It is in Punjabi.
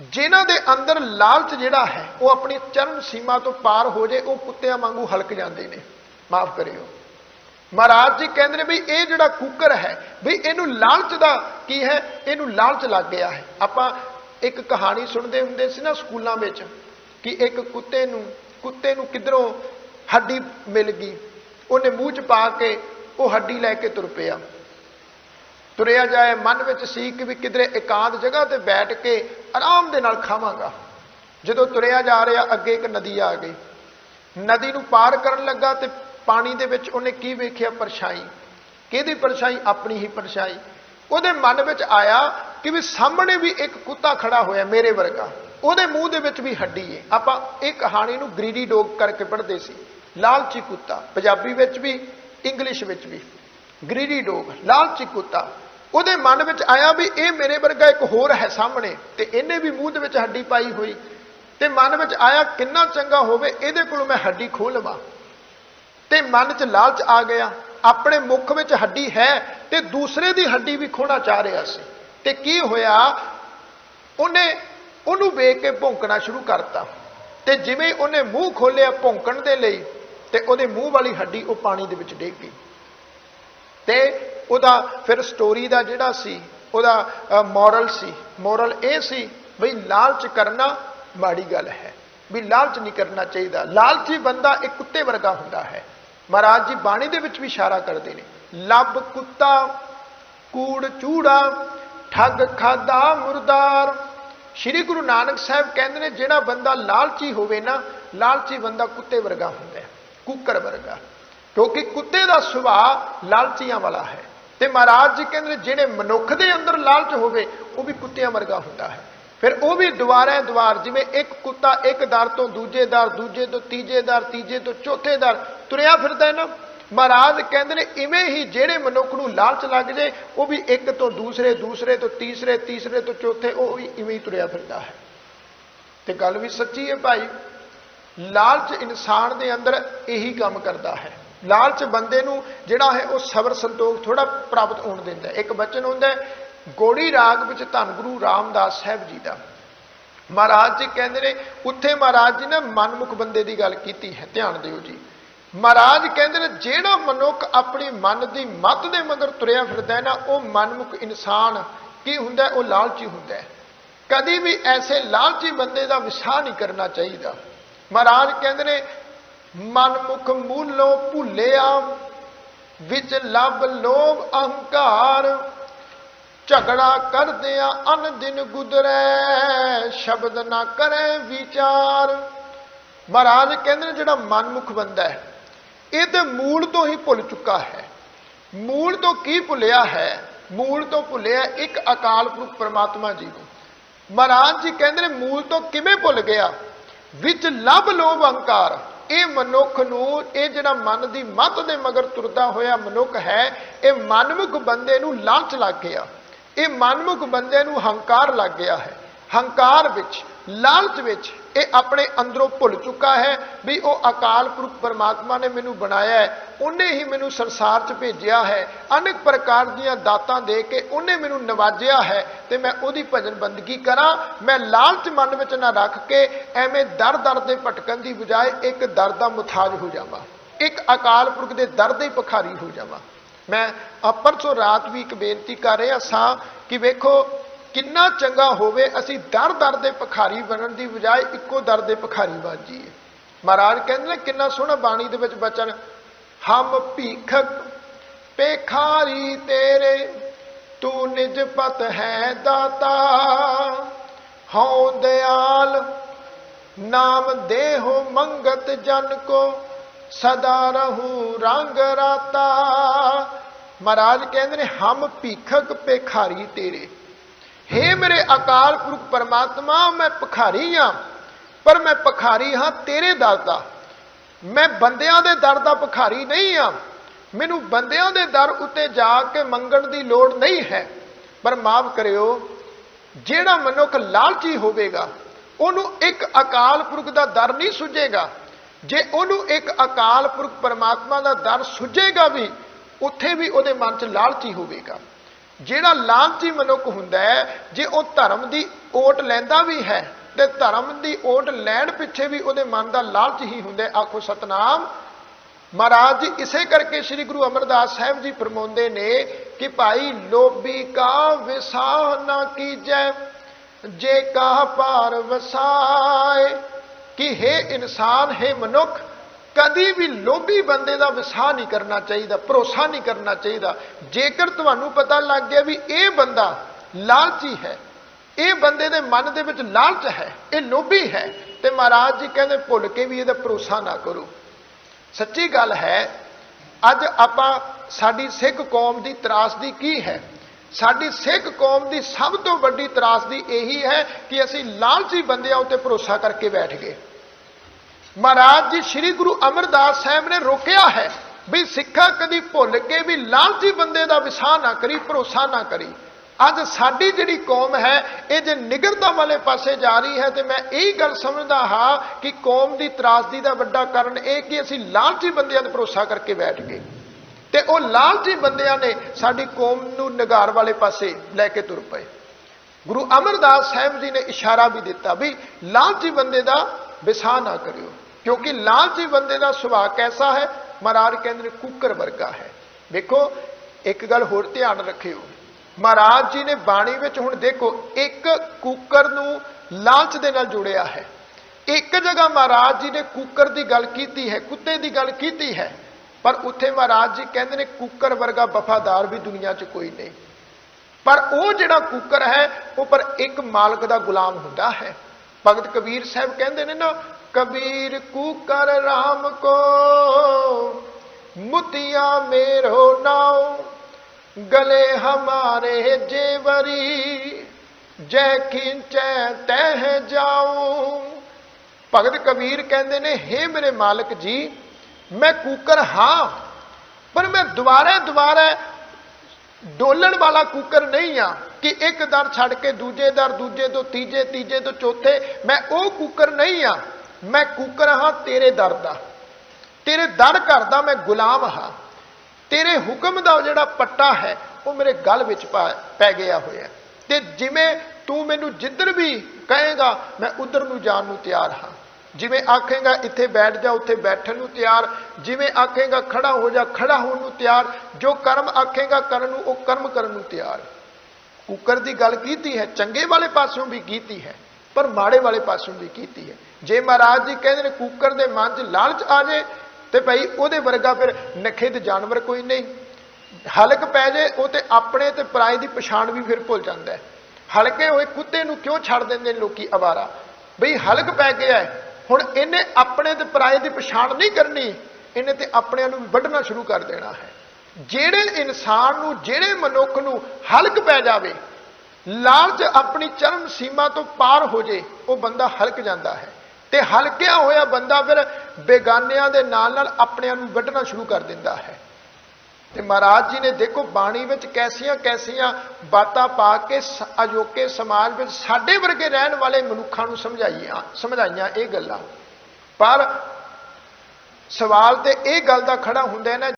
ਜਿਨ੍ਹਾਂ ਦੇ ਅੰਦਰ ਲਾਲਚ ਜਿਹੜਾ ਹੈ, ਉਹ ਆਪਣੀ ਚਰਨ ਸੀਮਾ ਤੋਂ ਪਾਰ ਹੋ ਜੇ, ਉਹ ਕੁੱਤਿਆਂ ਵਾਂਗੂ ਹਲਕ ਜਾਂਦੇ ਨੇ। ਮਾਫ ਕਰਿਓ। ਮਹਾਰਾਜ ਜੀ ਕਹਿੰਦੇ ਨੇ ਵੀ ਇਹ ਜਿਹੜਾ ਕੁੱਕਰ ਹੈ, ਵੀ ਇਹਨੂੰ ਲਾਲਚ ਦਾ ਕੀ ਹੈ? ਇਹਨੂੰ ਲਾਲਚ ਲੱਗ ਗਿਆ ਹੈ। ਆਪਾਂ ਇੱਕ ਕਹਾਣੀ ਸੁਣਦੇ ਹੁੰਦੇ ਸੀ ਨਾ ਸਕੂਲਾਂ ਵਿੱਚ ਕਿ ਇੱਕ ਕੁੱਤੇ ਨੂੰ ਕੁੱਤੇ ਨੂੰ ਕਿਧਰੋਂ ਹੱਡੀ ਮਿਲ ਗਈ। ਉਹਨੇ ਮੂੰਹ 'ਚ ਪਾ ਕੇ ਉਹ ਹੱਡੀ ਲੈ ਕੇ ਤੁਰ ਪਿਆ। ਤੁਰਿਆ ਜਾਏ, ਮਨ ਵਿੱਚ ਸੀ ਕਿ ਵੀ ਕਿਧਰੇ ਇਕਾਂਤ ਜਗ੍ਹਾ ਤੇ ਬੈਠ ਕੇ ਆਰਾਮ ਦੇ ਨਾਲ ਖਾਵਾਂਗਾ। ਜਦੋਂ ਤੁਰਿਆ ਜਾ ਰਿਹਾ, ਅੱਗੇ ਇੱਕ ਨਦੀ ਆ ਗਈ। ਨਦੀ ਨੂੰ ਪਾਰ ਕਰਨ ਲੱਗਾ ਤੇ ਪਾਣੀ ਦੇ ਵਿੱਚ ਉਹਨੇ ਕੀ ਵੇਖਿਆ? ਪਰਛਾਈ। ਕਿਹਦੀ ਪਰਛਾਈ? ਆਪਣੀ ਹੀ ਪਰਛਾਈ। ਉਹਦੇ ਮਨ ਵਿੱਚ ਆਇਆ ਕਿ ਵੀ ਸਾਹਮਣੇ ਵੀ ਇੱਕ ਕੁੱਤਾ ਖੜਾ ਹੋਇਆ ਮੇਰੇ ਵਰਗਾ। ਉਹਦੇ ਮੂੰਹ ਦੇ ਵਿੱਚ ਵੀ ਹੱਡੀ ਹੈ ਆਪਾਂ ਇਹ ਕਹਾਣੀ ਨੂੰ ਗ੍ਰੀਡੀ ਡੋਗ ਕਰਕੇ ਪੜ੍ਹਦੇ ਸੀ। ਲਾਲਚੀ ਕੁੱਤਾ। ਪੰਜਾਬੀ ਵਿੱਚ ਵੀ, ਇੰਗਲਿਸ਼ ਵਿੱਚ ਵੀ। Greedy dog. ਲਾਲਚੀ ਕੁੱਤਾ। ਉਹਦੇ ਮਨ ਵਿੱਚ ਆਇਆ ਵੀ ਇਹ ਮੇਰੇ ਵਰਗਾ ਇੱਕ ਹੋਰ ਹੈ ਸਾਹਮਣੇ ਤੇ ਇਹਨੇ ਵੀ ਮੂੰਹ ਦੇ ਵਿੱਚ ਹੱਡੀ ਪਾਈ ਹੋਈ। ਤੇ ਮਨ ਵਿੱਚ ਆਇਆ ਕਿੰਨਾ ਚੰਗਾ ਹੋਵੇ, ਇਹਦੇ ਕੋਲੋਂ ਮੈਂ ਹੱਡੀ ਖੋਹ ਲਵਾਂ। ਤੇ ਮਨ 'ਚ ਲਾਲਚ ਆ ਗਿਆ, ਆਪਣੇ ਮੁਖ ਵਿੱਚ ਹੱਡੀ ਹੈ ਤੇ ਦੂਸਰੇ ਦੀ ਹੱਡੀ ਵੀ ਖੋਣਾ ਚਾਹ ਰਿਹਾ ਸੀ। ਤੇ ਕੀ ਹੋਇਆ? ਉਹਨੇ ਉਹਨੂੰ ਵੇਖ ਕੇ ਭੌਂਕਣਾ ਸ਼ੁਰੂ ਕਰਤਾ। ਤੇ ਜਿਵੇਂ ਉਹਨੇ ਮੂੰਹ ਖੋਲਿਆ ਭੌਂਕਣ ਦੇ ਲਈ, ਤੇ ਉਹਦੇ ਮੂੰਹ ਵਾਲੀ ਹੱਡੀ ਉਹ ਪਾਣੀ ਦੇ ਵਿੱਚ ਡਿੱਗ ਗਈ। ਤੇ ਉਹਦਾ ਫਿਰ ਸਟੋਰੀ ਦਾ ਜਿਹੜਾ ਸੀ, ਉਹਦਾ ਮੋਰਲ ਸੀ ਮੋਰਲ ਇਹ ਸੀ ਵੀ ਲਾਲਚ ਕਰਨਾ ਮਾੜੀ ਗੱਲ ਹੈ, ਵੀ ਲਾਲਚ ਨਹੀਂ ਕਰਨਾ ਚਾਹੀਦਾ। ਲਾਲਚੀ ਬੰਦਾ ਇੱਕ ਕੁੱਤੇ ਵਰਗਾ ਹੁੰਦਾ ਹੈ। ਮਹਾਰਾਜ ਜੀ ਬਾਣੀ ਦੇ ਵਿੱਚ ਵੀ ਇਸ਼ਾਰਾ ਕਰਦੇ ਨੇ, ਲੱਭ ਕੁੱਤਾ, ਕੂੜ ਚੂੜਾ, ਠੱਗ ਖਾਦਾ ਮੁਰਦਾਰ। ਸ਼੍ਰੀ ਗੁਰੂ ਨਾਨਕ ਸਾਹਿਬ ਕਹਿੰਦੇ ਨੇ, ਜਿਹੜਾ ਬੰਦਾ ਲਾਲਚੀ ਹੋਵੇ ਨਾ, ਲਾਲਚੀ ਬੰਦਾ ਕੁੱਤੇ ਵਰਗਾ ਹੁੰਦਾ ਹੈ, ਕੁੱਕਰ ਵਰਗਾ। ਕਿਉਂਕਿ ਕੁੱਤੇ ਦਾ ਸੁਭਾਅ ਲਾਲਚੀਆਂ ਵਾਲਾ ਹੈ। ਤੇ ਮਹਾਰਾਜ ਜੀ ਕਹਿੰਦੇ ਨੇ ਜਿਹੜੇ ਮਨੁੱਖ ਦੇ ਅੰਦਰ ਲਾਲਚ ਹੋਵੇ, ਉਹ ਵੀ ਕੁੱਤਿਆਂ ਵਰਗਾ ਹੁੰਦਾ ਹੈ। ਫਿਰ ਉਹ ਵੀ ਦੁਆਰੇ ਦੁਆਰ, ਜਿਵੇਂ ਇੱਕ ਕੁੱਤਾ ਇੱਕ ਦਰ ਤੋਂ ਦੂਜੇ ਦਰ, ਦੂਜੇ ਤੋਂ ਤੀਜੇ ਦਰ, ਤੀਜੇ ਤੋਂ ਚੌਥੇ ਦਰ, ਤੁਰਿਆ ਫਿਰਦਾ ਹੈ ਨਾ। ਮਹਾਰਾਜ ਕਹਿੰਦੇ ਨੇ, ਇਵੇਂ ਹੀ ਜਿਹੜੇ ਮਨੁੱਖ ਨੂੰ ਲਾਲਚ ਲੱਗ ਜੇ, ਉਹ ਵੀ ਇੱਕ ਤੋਂ ਦੂਸਰੇ ਦੂਸਰੇ ਤੋਂ ਤੀਸਰੇ ਤੀਸਰੇ ਤੋਂ ਚੌਥੇ, ਉਹ ਵੀ ਇਵੇਂ ਹੀ ਤੁਰਿਆ ਫਿਰਦਾ ਹੈ। ਤੇ ਗੱਲ ਵੀ ਸੱਚੀ ਹੈ ਭਾਈ, ਲਾਲਚ ਇਨਸਾਨ ਦੇ ਅੰਦਰ ਇਹੀ ਕੰਮ ਕਰਦਾ ਹੈ। ਲਾਲਚ ਬੰਦੇ ਨੂੰ ਜਿਹੜਾ ਹੈ ਉਹ ਸਬਰ ਸੰਤੋਖ ਥੋੜਾ ਪ੍ਰਾਪਤ ਹੋਣ ਦਿੰਦਾ ਇੱਕ ਬਚਨ ਹੁੰਦਾ ਗੋੜੀ ਰਾਗ ਵਿੱਚ ਧੰਨ ਗੁਰੂ ਰਾਮਦਾਸ ਸਾਹਿਬ ਜੀ ਦਾ। ਮਹਾਰਾਜ ਜੀ ਕਹਿੰਦੇ ਨੇ, ਉੱਥੇ ਮਹਾਰਾਜ ਜੀ ਨੇ ਮਨਮੁਖ ਬੰਦੇ ਦੀ ਗੱਲ ਕੀਤੀ ਹੈ, ਧਿਆਨ ਦਿਓ ਜੀ। ਮਹਾਰਾਜ ਕਹਿੰਦੇ ਨੇ, ਜਿਹੜਾ ਮਨੁੱਖ ਆਪਣੀ ਮਨ ਦੀ ਮੱਤ ਦੇ ਮਗਰ ਤੁਰਿਆ ਫਿਰਦਾ ਨਾ, ਉਹ ਮਨਮੁਖ ਇਨਸਾਨ ਕੀ ਹੁੰਦਾ ਉਹ ਲਾਲਚੀ ਹੁੰਦਾ ਹੈ। ਕਦੀ ਵੀ ਐਸੇ ਲਾਲਚੀ ਬੰਦੇ ਦਾ ਵਿਸਾਹ ਨਹੀਂ ਕਰਨਾ ਚਾਹੀਦਾ। ਮਹਾਰਾਜ ਕਹਿੰਦੇ ਨੇ ਮਨਮੁਖ ਮੂਲੋਂ ਭੁੱਲਿਆ, ਵਿੱਚ ਲੱਭ ਲੋਭ ਅਹੰਕਾਰ। ਝਗੜਾ ਕਰਦਿਆਂ ਅਨ ਦਿਨ ਗੁਜ਼ਰੈ, ਸ਼ਬਦ ਨਾ ਕਰੇ ਵਿਚਾਰ। ਮਹਾਰਾਜ ਕਹਿੰਦੇ ਨੇ ਜਿਹੜਾ ਮਨਮੁਖ ਬੰਦਾ ਹੈ, ਇਹ ਤੇ ਮੂਲ ਤੋਂ ਹੀ ਭੁੱਲ ਚੁੱਕਾ ਹੈ। ਮੂਲ ਤੋਂ ਕੀ ਭੁੱਲਿਆ ਹੈ? ਮੂਲ ਤੋਂ ਭੁੱਲਿਆ ਇੱਕ ਅਕਾਲ ਪੁਰਖ ਪ੍ਰਮਾਤਮਾ ਜੀ ਨੂੰ। ਮਹਾਰਾਜ ਜੀ ਕਹਿੰਦੇ ਨੇ ਮੂਲ ਤੋਂ ਕਿਵੇਂ ਭੁੱਲ ਗਿਆ? ਵਿੱਚ ਲੱਭ ਲੋਭ ਅਹੰਕਾਰ। ਇਹ ਮਨੁੱਖ ਨੂੰ, ਇਹ ਜਿਹੜਾ ਮਨ ਦੀ ਮੱਤ ਦੇ ਮਗਰ ਤੁਰਦਾ ਹੋਇਆ ਮਨੁੱਖ ਹੈ, ਇਹ ਮਨਮੁਖ ਬੰਦੇ ਨੂੰ ਲਾਲਚ ਲੱਗ ਗਿਆ। ਇਹ ਮਨਮੁਖ ਬੰਦੇ ਨੂੰ ਹੰਕਾਰ ਲੱਗ ਗਿਆ ਹੈ। ਹੰਕਾਰ ਵਿੱਚ, ਲਾਲਚ ਵਿੱਚ ਇਹ ਆਪਣੇ ਅੰਦਰੋਂ ਭੁੱਲ ਚੁੱਕਾ ਹੈ ਵੀ ਉਹ ਅਕਾਲ ਪੁਰਖ ਪਰਮਾਤਮਾ ਨੇ ਮੈਨੂੰ ਬਣਾਇਆ ਹੈ। ਉਹਨੇ ਹੀ ਮੈਨੂੰ ਸੰਸਾਰ 'ਚ ਭੇਜਿਆ ਹੈ। ਅਨੇਕ ਪ੍ਰਕਾਰ ਦੀਆਂ ਦਾਤਾਂ ਦੇ ਕੇ ਉਹਨੇ ਮੈਨੂੰ ਨਵਾਜਿਆ ਹੈ ਤੇ ਮੈਂ ਉਹਦੀ ਭਜਨ ਬੰਦਗੀ ਕਰਾਂ। ਮੈਂ ਲਾਲਚ ਮਨ ਵਿੱਚ ਨਾ ਰੱਖ ਕੇ ਐਵੇਂ ਦਰ ਦਰ ਦੇ ਭਟਕਣ ਦੀ ਬਜਾਏ ਇੱਕ ਦਰ ਦਾ ਮੁਥਾਜ ਹੋ ਜਾਵਾਂ। ਇੱਕ ਅਕਾਲ ਪੁਰਖ ਦੇ ਦਰ ਦੇ ਭਖਾਰੀ ਹੋ ਜਾਵਾਂ। ਮੈਂ ਅ ਪਰਸੋਂ ਰਾਤ ਵੀ ਇੱਕ ਬੇਨਤੀ ਕਰ ਰਿਹਾ ਸਾਂ ਕਿ ਵੇਖੋ ਕਿੰਨਾ ਚੰਗਾ ਹੋਵੇ, ਅਸੀਂ ਦਰ ਦਰ ਦੇ ਭਖਾਰੀ ਬਣਨ ਦੀ ਬਜਾਏ ਇੱਕੋ ਦਰ ਦੇ ਭਖਾਰੀ ਬਣ ਜਾਈਏ ਮਹਾਰਾਜ ਕਹਿੰਦੇ ਨੇ, ਕਿੰਨਾ ਸੋਹਣਾ ਬਾਣੀ ਦੇ ਵਿੱਚ ਬਚਨ, ਹਮ ਭੀਖਕ ਪੇਖਾਰੀ ਤੇਰੇ, ਤੂੰ ਨਿਜ ਪਤ ਹੈ ਦਾਤਾ। ਹਉ ਦਿਆਲ, ਨਾਮ ਦੇਹੋ ਮੰਗਤ ਜਨ ਕੋ, ਸਦਾ ਰਹੂ ਰੰਗ ਰਾਤਾ। ਮਹਾਰਾਜ ਕਹਿੰਦੇ ਨੇ, ਹਮ ਭੀਖਕ ਪੇਖਾਰੀ ਤੇਰੇ। ਹੇ ਮੇਰੇ ਅਕਾਲ ਪੁਰਖ ਪਰਮਾਤਮਾ, ਮੈਂ ਭਖਾਰੀ ਹਾਂ, ਪਰ ਮੈਂ ਭਖਾਰੀ ਹਾਂ ਤੇਰੇ ਦਰ ਦਾ। ਮੈਂ ਬੰਦਿਆਂ ਦੇ ਦਰ ਦਾ ਭਖਾਰੀ ਨਹੀਂ ਹਾਂ। ਮੈਨੂੰ ਬੰਦਿਆਂ ਦੇ ਦਰ ਉੱਤੇ ਜਾ ਕੇ ਮੰਗਣ ਦੀ ਲੋੜ ਨਹੀਂ ਹੈ। ਪਰ ਮਾਫ ਕਰਿਓ, ਜਿਹੜਾ ਮਨੁੱਖ ਲਾਲਚੀ ਹੋਵੇਗਾ, ਉਹਨੂੰ ਇੱਕ ਅਕਾਲ ਪੁਰਖ ਦਾ ਦਰ ਨਹੀਂ ਸੁਝੇਗਾ। ਜੇ ਉਹਨੂੰ ਇੱਕ ਅਕਾਲ ਪੁਰਖ ਪਰਮਾਤਮਾ ਦਾ ਦਰ ਸੁਝੇਗਾ ਵੀ, ਉੱਥੇ ਵੀ ਉਹਦੇ ਮਨ 'ਚ ਲਾਲਚੀ ਹੋਵੇਗਾ। ਜਿਹੜਾ ਲਾਲਚੀ ਮਨੁੱਖ ਹੁੰਦਾ ਹੈ, ਜੇ ਉਹ ਧਰਮ ਦੀ ਓਟ ਲੈਂਦਾ ਵੀ ਹੈ ਤੇ ਧਰਮ ਦੀ ਓਟ ਲੈਣ ਪਿੱਛੇ ਵੀ ਉਹਦੇ ਮਨ ਦਾ ਲਾਲਚ ਹੀ ਹੁੰਦਾ ਆਖੋ ਸਤਨਾਮ। ਮਹਾਰਾਜ ਜੀ, ਇਸੇ ਕਰਕੇ ਸ੍ਰੀ ਗੁਰੂ ਅਮਰਦਾਸ ਸਾਹਿਬ ਜੀ ਫਰਮਾਉਂਦੇ ਨੇ ਕਿ ਭਾਈ, ਲੋਭੀ ਕਾ ਵਿਸਾਹ ਨਾ ਕੀਜੈ, ਜੇ ਕਾ ਪਾਰ ਵਸਾਏ, ਕਿ ਹੈ ਇਨਸਾਨ, ਹੈ ਮਨੁੱਖ ਕਦੀ ਵੀ ਲੋਭੀ ਬੰਦੇ ਦਾ ਵਿਸਾਹ ਨਹੀਂ ਕਰਨਾ ਚਾਹੀਦਾ, ਭਰੋਸਾ ਨਹੀਂ ਕਰਨਾ ਚਾਹੀਦਾ। ਜੇਕਰ ਤੁਹਾਨੂੰ ਪਤਾ ਲੱਗ ਗਿਆ ਵੀ ਇਹ ਬੰਦਾ ਲਾਲਚੀ ਹੈ, ਇਹ ਬੰਦੇ ਦੇ ਮਨ ਦੇ ਵਿੱਚ ਲਾਲਚ ਹੈ, ਇਹ ਲੋਭੀ ਹੈ, ਤੇ ਮਹਾਰਾਜ ਜੀ ਕਹਿੰਦੇ ਭੁੱਲ ਕੇ ਵੀ ਇਹਦਾ ਭਰੋਸਾ ਨਾ ਕਰੋ। ਸੱਚੀ ਗੱਲ ਹੈ, ਅੱਜ ਆਪਾਂ ਸਾਡੀ ਸਿੱਖ ਕੌਮ ਦੀ ਤਰਾਸਦੀ ਕੀ ਹੈ? ਸਾਡੀ ਸਿੱਖ ਕੌਮ ਦੀ ਸਭ ਤੋਂ ਵੱਡੀ ਤਰਾਸਦੀ ਇਹੀ ਹੈ ਕਿ ਅਸੀਂ ਲਾਲਚੀ ਬੰਦਿਆਂ ਉੱਤੇ ਭਰੋਸਾ ਕਰਕੇ ਬੈਠ ਗਏ। ਮਹਾਰਾਜ ਜੀ, ਸ੍ਰੀ ਗੁਰੂ ਅਮਰਦਾਸ ਸਾਹਿਬ ਨੇ ਰੋਕਿਆ ਹੈ ਵੀ ਸਿੱਖਾ ਕਦੀ ਭੁੱਲ ਕੇ ਵੀ ਲਾਲਚੀ ਬੰਦੇ ਦਾ ਵਿਸਾਹ ਨਾ ਕਰੀ, ਭਰੋਸਾ ਨਾ ਕਰੀ। ਅੱਜ ਸਾਡੀ ਜਿਹੜੀ ਕੌਮ ਹੈ, ਇਹ ਜੇ ਨਿਗਰਤਾ ਵਾਲੇ ਪਾਸੇ ਜਾ ਰਹੀ ਹੈ, ਤੇ ਮੈਂ ਇਹ ਗੱਲ ਸਮਝਦਾ ਹਾਂ ਕਿ ਕੌਮ ਦੀ ਤਰਾਸਦੀ ਦਾ ਵੱਡਾ ਕਾਰਨ ਇਹ ਕਿ ਅਸੀਂ ਲਾਲਚੀ ਬੰਦਿਆਂ ਤੇ ਭਰੋਸਾ ਕਰਕੇ ਬੈਠ ਗਏ। ਤੇ ਉਹ ਲਾਲਚੀ ਬੰਦਿਆਂ ਨੇ ਸਾਡੀ ਕੌਮ ਨੂੰ ਨਿਗਾਰ ਵਾਲੇ ਪਾਸੇ ਲੈ ਕੇ ਤੁਰ ਪਏ। ਗੁਰੂ ਅਮਰਦਾਸ ਸਾਹਿਬ ਜੀ ਨੇ ਇਸ਼ਾਰਾ ਵੀ ਦਿੱਤਾ ਵੀ ਲਾਲਚੀ ਬੰਦੇ ਦਾ ਵਿਸਾਹ ਨਾ ਕਰਿਓ। ਕਿਉਂਕਿ ਲਾਲਚੀ ਬੰਦੇ ਦਾ ਸੁਭਾਅ ਕੈਸਾ ਹੈ? ਮਹਾਰਾਜ ਕਹਿੰਦੇ ਨੇ ਕੁੱਕਰ ਵਰਗਾ ਹੈ। ਦੇਖੋ, ਇੱਕ ਗੱਲ ਹੋਰ ਧਿਆਨ ਰੱਖਿਓ। ਮਹਾਰਾਜ ਜੀ ਨੇ ਬਾਣੀ ਵਿੱਚ ਹੁਣ ਦੇਖੋ, ਇੱਕ ਕੁੱਕਰ ਨੂੰ ਲਾਲਚ ਦੇ ਨਾਲ ਜੋੜਿਆ ਹੈ। ਇੱਕ ਜਗ੍ਹਾ ਮਹਾਰਾਜ ਜੀ ਨੇ ਕੁੱਕਰ ਦੀ ਗੱਲ ਕੀਤੀ ਹੈ, ਕੁੱਤੇ ਦੀ ਗੱਲ ਕੀਤੀ ਹੈ, ਪਰ ਉੱਥੇ ਮਹਾਰਾਜ ਜੀ ਕਹਿੰਦੇ ਨੇ ਕੁੱਕਰ ਵਰਗਾ ਵਫਾਦਾਰ ਵੀ ਦੁਨੀਆ 'ਚ ਕੋਈ ਨਹੀਂ। ਪਰ ਉਹ ਜਿਹੜਾ ਕੁੱਕਰ ਹੈ, ਉਹ ਪਰ ਇੱਕ ਮਾਲਕ ਦਾ ਗੁਲਾਮ ਹੁੰਦਾ ਹੈ। ਭਗਤ ਕਬੀਰ ਸਾਹਿਬ ਕਹਿੰਦੇ ਨੇ ਨਾ ਕਬੀਰ ਕੁੱਕਰ RAM ਕੋ, ਮੁਤਿਆ ਮੇਰੋ ਨਾਉ, ਗਲੇ ਹਮਾਰੇ ਜੇਵਰੀ ਜੈ ਖਿੰਚੈ ਤਹਿ ਜਾਉ। ਭਗਤ ਕਬੀਰ ਕਹਿੰਦੇ ਨੇ हे ਮੇਰੇ ਮਾਲਕ ਜੀ, ਮੈਂ ਕੂਕਰ ਹਾਂ, ਪਰ ਮੈਂ ਦੁਬਾਰਾ ਦੁਬਾਰਾ ਡੋਲਣ ਵਾਲਾ ਕੂਕਰ ਨਹੀਂ ਆ ਕਿ ਇੱਕ ਦਰ ਛੱਡ ਕੇ ਦੂਜੇ ਦਰ, ਦੂਜੇ ਤੋਂ ਤੀਜੇ ਤੀਜੇ ਤੋਂ ਚੌਥੇ, ਮੈਂ ਉਹ ਕੂਕਰ ਨਹੀਂ ਆ ਮੈਂ ਕੂਕਰ ਹਾਂ, ਤੇਰੇ ਦਰ ਦਾ। ਤੇਰੇ ਦਰ ਘਰ ਦਾ ਮੈਂ ਗੁਲਾਮ ਹਾਂ। ਤੇਰੇ ਹੁਕਮ ਦਾ ਜਿਹੜਾ ਪੱਟਾ ਹੈ, ਉਹ ਮੇਰੇ ਗਲ ਵਿੱਚ ਪਾ- ਪੈ ਗਿਆ ਹੋਇਆ ਤੇ ਜਿਵੇਂ ਤੂੰ ਮੈਨੂੰ ਜਿੱਧਰ ਵੀ ਕਹੇਗਾ, ਮੈਂ ਉਧਰ ਨੂੰ ਜਾਣ ਨੂੰ ਤਿਆਰ ਹਾਂ। ਜਿਵੇਂ ਆਖੇਗਾ, ਇੱਥੇ ਬੈਠ ਜਾ, ਉੱਥੇ ਬੈਠਣ ਨੂੰ ਤਿਆਰ। ਜਿਵੇਂ ਆਖੇਗਾ, ਖੜਾ ਹੋ ਜਾ, ਖੜਾ ਹੋਣ ਨੂੰ ਤਿਆਰ। ਜੋ ਕਰਮ ਆਖੇਗਾ ਕਰਨ ਨੂੰ, ਉਹ ਕਰਮ ਕਰਨ ਨੂੰ ਤਿਆਰ। ਕੁੱਕਰ ਦੀ ਗੱਲ ਕੀਤੀ ਹੈ, ਚੰਗੇ ਵਾਲੇ ਪਾਸਿਓਂ ਵੀ ਕੀਤੀ ਹੈ, ਪਰ ਮਾੜੇ ਵਾਲੇ ਪਾਸਿਓਂ ਵੀ ਕੀਤੀ ਹੈ। ਜੇ ਮਹਾਰਾਜ ਜੀ ਕਹਿੰਦੇ ਨੇ ਕੂਕਰ ਦੇ ਮਨ 'ਚ ਲਾਲਚ ਆ ਜੇ, ਤੇ ਭਾਈ ਉਹਦੇ ਵਰਗਾ ਫਿਰ ਨਖਿੱਧ ਜਾਨਵਰ ਕੋਈ ਨਹੀਂ। ਹਲਕ ਪੈ ਜੇ, ਉਹ ਤੇ ਆਪਣੇ ਤੇ ਪਰਾਏ ਦੀ ਪਛਾਣ ਵੀ ਫਿਰ ਭੁੱਲ ਜਾਂਦਾ ਹੈ। ਹਲਕੇ ਹੋਏ ਕੁੱਤੇ ਨੂੰ ਕਿਉਂ ਛੱਡ ਦਿੰਦੇ ਨੇ ਲੋਕੀ ਅਵਾਰਾ ਬਈ ਹਲਕ ਪੈ ਗਿਆ ਹੁਣ ਇਹਨੇ ਆਪਣੇ ਤੇ ਪਰਾਏ ਦੀ ਪਛਾਣ ਨਹੀਂ ਕਰਨੀ, ਇਹਨੇ ਤੇ ਆਪਣਿਆਂ ਨੂੰ ਵੀ ਵੱਢਣਾ ਸ਼ੁਰੂ ਕਰ ਦੇਣਾ ਹੈ। ਜਿਹੜੇ ਇਨਸਾਨ ਨੂੰ, ਜਿਹੜੇ ਮਨੁੱਖ ਨੂੰ ਹਲਕ ਪੈ ਜਾਵੇ, ਲਾਲਚ ਆਪਣੀ ਚਰਮ ਸੀਮਾ ਤੋਂ ਪਾਰ ਹੋ ਜੇ, ਉਹ ਬੰਦਾ ਹਲਕ ਜਾਂਦਾ ਹੈ। ਤੇ ਹਲਕਿਆ ਹੋਇਆ ਬੰਦਾ ਫਿਰ ਬੇਗਾਨਿਆਂ ਦੇ ਨਾਲ ਨਾਲ ਆਪਣਿਆਂ ਨੂੰ ਵੱਢਣਾ ਸ਼ੁਰੂ ਕਰ ਦਿੰਦਾ ਹੈ। ਤੇ ਮਹਾਰਾਜ ਜੀ ਨੇ ਦੇਖੋ ਬਾਣੀ ਵਿੱਚ ਕੈਸੀਆਂ ਕੈਸੀਆਂ ਬਾਤਾਂ ਪਾ ਕੇ ਅਜੋਕੇ ਸਮਾਜ ਵਿੱਚ ਸਾਡੇ ਵਰਗੇ ਰਹਿਣ ਵਾਲੇ ਮਨੁੱਖਾਂ ਨੂੰ ਸਮਝਾਈਆਂ ਸਮਝਾਈਆਂ ਇਹ ਗੱਲਾਂ। ਪਰ ਸਵਾਲ ਤੇ ਇਹ ਗੱਲ ਦਾ ਖੜਾ ਹੁੰਦਾ ਹੈ ਨਾ